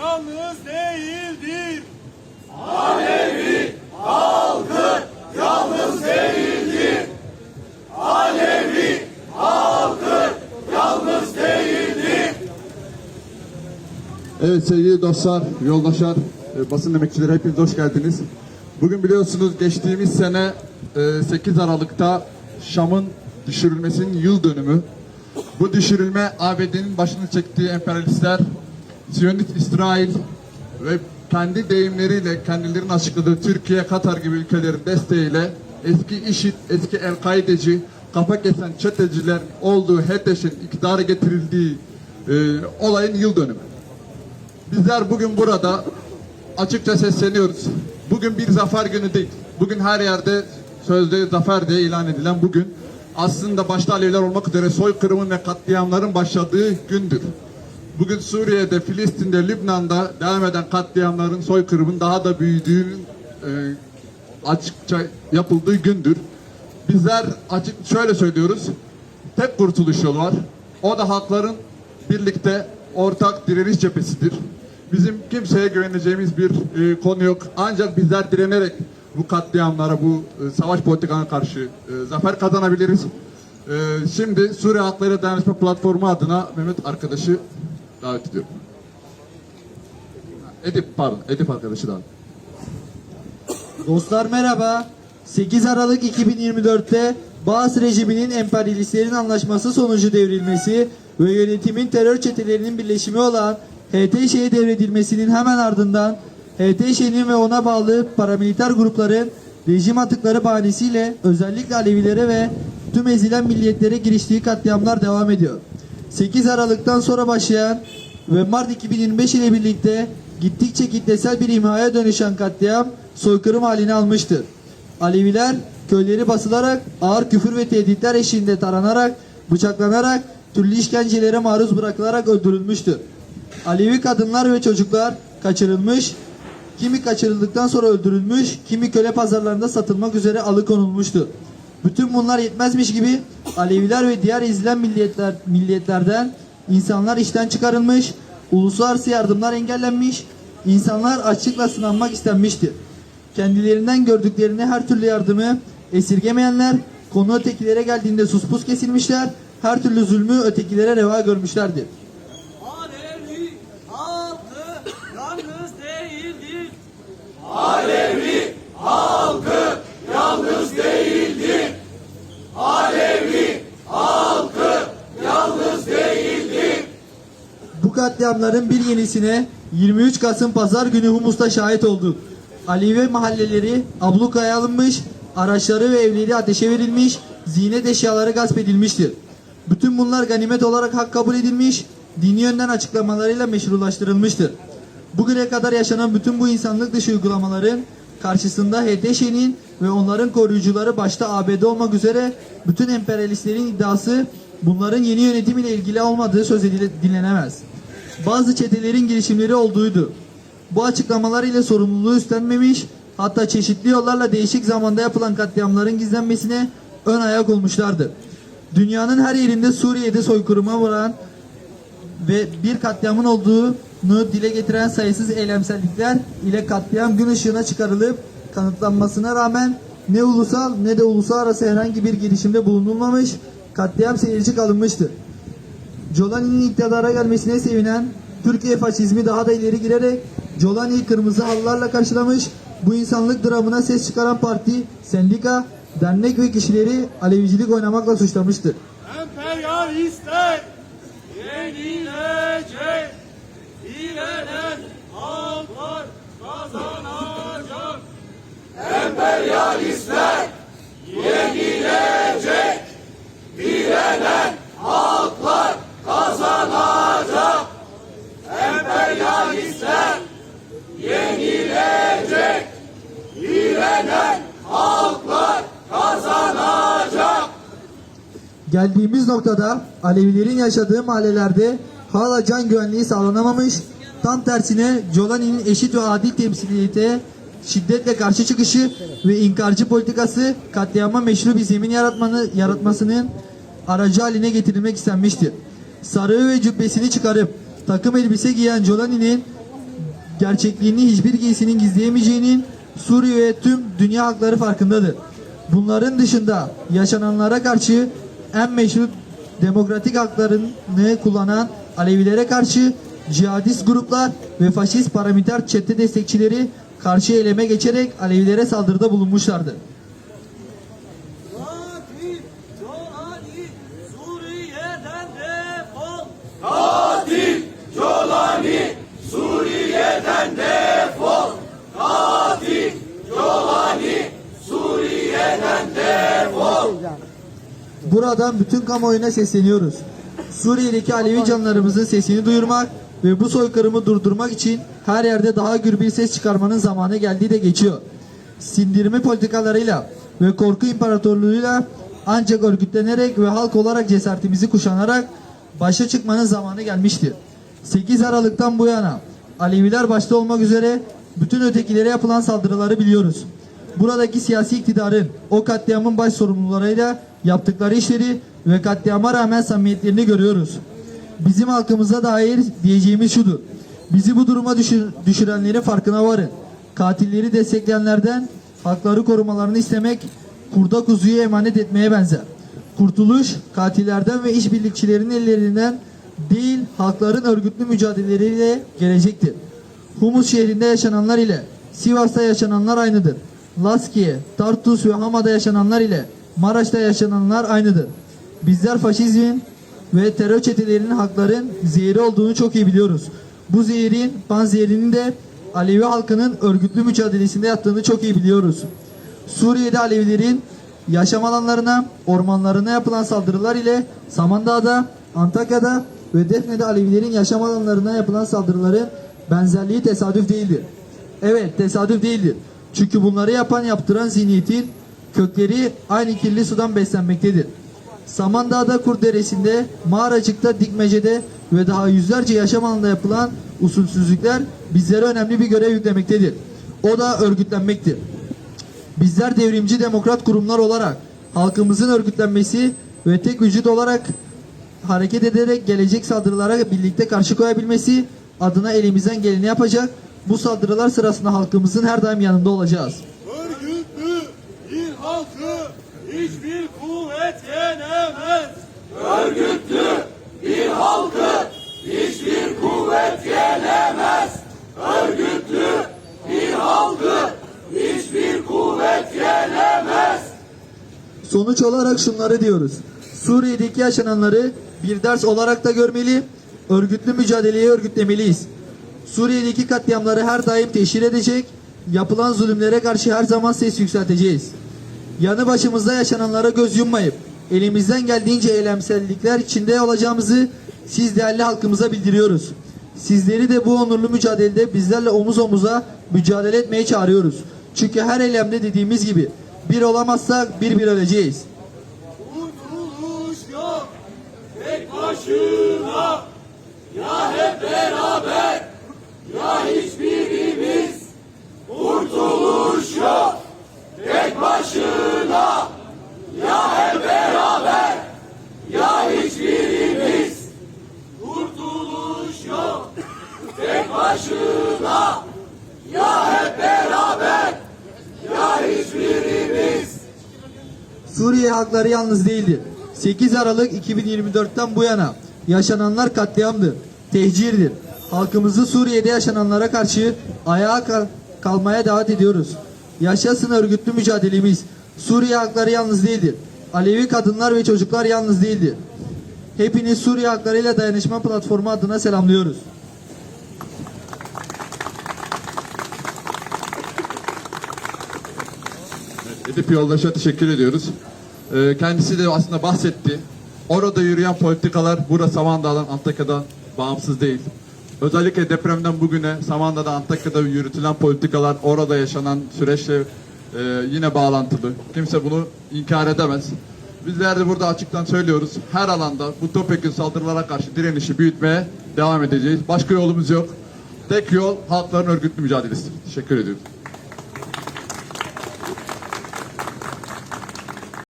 yalnız değildir. Evet sevgili dostlar, yoldaşlar, e, basın emekçileri hepiniz hoş geldiniz. Bugün biliyorsunuz geçtiğimiz sene e, 8 Aralık'ta Şam'ın düşürülmesinin yıl dönümü. Bu düşürülme ABD'nin başını çektiği emperyalistler, Siyonist İsrail ve kendi deyimleriyle kendilerinin açıkladığı Türkiye, Katar gibi ülkelerin desteğiyle eski IŞİD, eski El-Kaideci, kafa kesen çeteciler olduğu HEDEŞ'in iktidara getirildiği e, olayın yıl dönümü. Bizler bugün burada açıkça sesleniyoruz. Bugün bir zafer günü değil. Bugün her yerde sözde zafer diye ilan edilen bugün aslında başta Aleviler olmak üzere soykırımın ve katliamların başladığı gündür. Bugün Suriye'de, Filistin'de, Lübnan'da devam eden katliamların, soykırımın daha da büyüdüğünün e, açıkça yapıldığı gündür. Bizler açık şöyle söylüyoruz. Tek kurtuluş yolu var. O da halkların birlikte ortak direniş cephesidir. Bizim kimseye güveneceğimiz bir e, konu yok. Ancak bizler direnerek bu katliamlara, bu e, savaş politikana karşı e, zafer kazanabiliriz. E, şimdi Suriye Halkları Dayanışma Platformu adına Mehmet arkadaşı davet ediyorum. Edip pardon, Edip arkadaşı davet. Dostlar merhaba. 8 Aralık 2024'te Bağız rejiminin emperyalistlerin anlaşması sonucu devrilmesi ve yönetimin terör çetelerinin birleşimi olan HTŞ'ye devredilmesinin hemen ardından HTŞ'nin ve ona bağlı paramiliter grupların rejim atıkları bahanesiyle özellikle Alevilere ve tüm ezilen milliyetlere giriştiği katliamlar devam ediyor. 8 Aralık'tan sonra başlayan ve Mart 2025 ile birlikte gittikçe kitlesel bir imhaya dönüşen katliam soykırım halini almıştır. Aleviler köyleri basılarak ağır küfür ve tehditler eşiğinde taranarak, bıçaklanarak, türlü işkencelere maruz bırakılarak öldürülmüştür. Alevi kadınlar ve çocuklar kaçırılmış, kimi kaçırıldıktan sonra öldürülmüş, kimi köle pazarlarında satılmak üzere alıkonulmuştur. Bütün bunlar yetmezmiş gibi Aleviler ve diğer ezilen milliyetler, milliyetlerden insanlar işten çıkarılmış, uluslararası yardımlar engellenmiş, insanlar açlıkla sınanmak istenmiştir. Kendilerinden gördüklerini her türlü yardımı esirgemeyenler, konu ötekilere geldiğinde suspus kesilmişler, her türlü zulmü ötekilere reva görmüşlerdir. Alevi halkı yalnız değildir. Bu katliamların bir yenisine 23 Kasım Pazar günü Humus'ta şahit olduk. Alevi mahalleleri ablukaya alınmış, araçları ve evleri ateşe verilmiş, ziynet eşyaları gasp edilmiştir. Bütün bunlar ganimet olarak hak kabul edilmiş, dini yönden açıklamalarıyla meşrulaştırılmıştır. Bugüne kadar yaşanan bütün bu insanlık dışı uygulamaların karşısında HDŞ'nin ve onların koruyucuları başta ABD olmak üzere bütün emperyalistlerin iddiası bunların yeni yönetim ile ilgili olmadığı söz edile- dinlenemez. Bazı çetelerin girişimleri olduğuydu. Bu açıklamalar ile sorumluluğu üstlenmemiş, hatta çeşitli yollarla değişik zamanda yapılan katliamların gizlenmesine ön ayak olmuşlardı. Dünyanın her yerinde Suriye'de soykırıma vuran ve bir katliamın olduğunu dile getiren sayısız eylemsellikler ile katliam gün ışığına çıkarılıp kanıtlanmasına rağmen ne ulusal ne de uluslararası herhangi bir girişimde bulunulmamış, katliam seyirci kalınmıştır. Jolani'nin iktidara gelmesine sevinen Türkiye faşizmi daha da ileri girerek Jolani'yi kırmızı halılarla karşılamış, bu insanlık dramına ses çıkaran parti, sendika, dernek ve kişileri Alevicilik oynamakla suçlamıştır. Emperyalistler yenilecek. İlenen halklar kazanacak. Geldiğimiz noktada Alevilerin yaşadığı mahallelerde hala can güvenliği sağlanamamış, tam tersine Jolani'nin eşit ve adil temsiliyete şiddetle karşı çıkışı ve inkarcı politikası katliama meşru bir zemin yaratmanı, yaratmasının aracı haline getirilmek istenmişti. Sarığı ve cübbesini çıkarıp takım elbise giyen Jolani'nin gerçekliğini hiçbir giysinin gizleyemeyeceğinin Suriye ve tüm dünya halkları farkındadır. Bunların dışında yaşananlara karşı en meşru demokratik haklarını kullanan Alevilere karşı cihadist gruplar ve faşist paramiliter çete destekçileri karşı eyleme geçerek Alevilere saldırıda bulunmuşlardır. Buradan bütün kamuoyuna sesleniyoruz. Suriye'deki Alevi canlarımızın sesini duyurmak ve bu soykırımı durdurmak için her yerde daha gür bir ses çıkarmanın zamanı geldiği de geçiyor. Sindirme politikalarıyla ve korku imparatorluğuyla ancak örgütlenerek ve halk olarak cesaretimizi kuşanarak başa çıkmanın zamanı gelmiştir. 8 Aralık'tan bu yana Aleviler başta olmak üzere bütün ötekilere yapılan saldırıları biliyoruz. Buradaki siyasi iktidarın o katliamın baş sorumlularıyla yaptıkları işleri ve katliama rağmen samimiyetlerini görüyoruz. Bizim halkımıza dair diyeceğimiz şudur. Bizi bu duruma düşür- düşürenlerin farkına varın. Katilleri destekleyenlerden hakları korumalarını istemek kurda kuzuyu emanet etmeye benzer. Kurtuluş katillerden ve işbirlikçilerin ellerinden değil halkların örgütlü mücadeleleriyle gelecektir. Humus şehrinde yaşananlar ile Sivas'ta yaşananlar aynıdır. Laskiye, Tartus ve Hama'da yaşananlar ile Maraş'ta yaşananlar aynıdır. Bizler faşizmin ve terör çetelerinin hakların zehri olduğunu çok iyi biliyoruz. Bu zehrin, panzehirinin de Alevi halkının örgütlü mücadelesinde yattığını çok iyi biliyoruz. Suriye'de Alevilerin yaşam alanlarına, ormanlarına yapılan saldırılar ile Samandağ'da, Antakya'da ve Defne'de Alevilerin yaşam alanlarına yapılan saldırıların benzerliği tesadüf değildir. Evet tesadüf değildir. Çünkü bunları yapan yaptıran zihniyetin kökleri aynı kirli sudan beslenmektedir. Samandağ'da Kurderesi'nde, Mağaracık'ta, Dikmece'de ve daha yüzlerce yaşam alanında yapılan usulsüzlükler bizlere önemli bir görev yüklemektedir. O da örgütlenmektir. Bizler devrimci demokrat kurumlar olarak halkımızın örgütlenmesi ve tek vücut olarak hareket ederek gelecek saldırılara birlikte karşı koyabilmesi adına elimizden geleni yapacak. Bu saldırılar sırasında halkımızın her daim yanında olacağız. Örgütlü bir halkı hiçbir kuvvet yenemez. Örgütlü bir halkı hiçbir kuvvet yenemez. Örgütlü bir halkı hiçbir kuvvet yenemez. Sonuç olarak şunları diyoruz. Suriye'deki yaşananları bir ders olarak da görmeli, örgütlü mücadeleyi örgütlemeliyiz. Suriye'deki katliamları her daim teşhir edecek, yapılan zulümlere karşı her zaman ses yükselteceğiz. Yanı başımızda yaşananlara göz yummayıp, elimizden geldiğince eylemsellikler içinde olacağımızı siz değerli halkımıza bildiriyoruz. Sizleri de bu onurlu mücadelede bizlerle omuz omuza mücadele etmeye çağırıyoruz. Çünkü her eylemde dediğimiz gibi bir olamazsak bir bir öleceğiz. Kurtuluş yok tek başına ya hep beraber ya hiçbirimiz Kurtuluş yok tek başına ya hep beraber ya hiçbirimiz Kurtuluş yok tek başına ya hep beraber ya hiçbirimiz Suriye halkları yalnız değildir. 8 Aralık 2024'ten bu yana yaşananlar katliamdır, tehcirdir. Halkımızı Suriye'de yaşananlara karşı ayağa kal- kalmaya davet ediyoruz. Yaşasın örgütlü mücadelemiz. Suriye halkları yalnız değildir. Alevi kadınlar ve çocuklar yalnız değildir. Hepiniz Suriye Halklarıyla Dayanışma Platformu adına selamlıyoruz. Edip Yoldaş'a teşekkür ediyoruz. Ee, kendisi de aslında bahsetti. Orada yürüyen politikalar burada Samandağ'dan, Antakya'dan bağımsız değil. Özellikle depremden bugüne Samandağ'da, Antakya'da yürütülen politikalar orada yaşanan süreçle e, yine bağlantılı. Kimse bunu inkar edemez. Bizler de burada açıktan söylüyoruz. Her alanda bu topyekun saldırılara karşı direnişi büyütmeye devam edeceğiz. Başka yolumuz yok. Tek yol halkların örgütlü mücadelesi. Teşekkür ediyorum.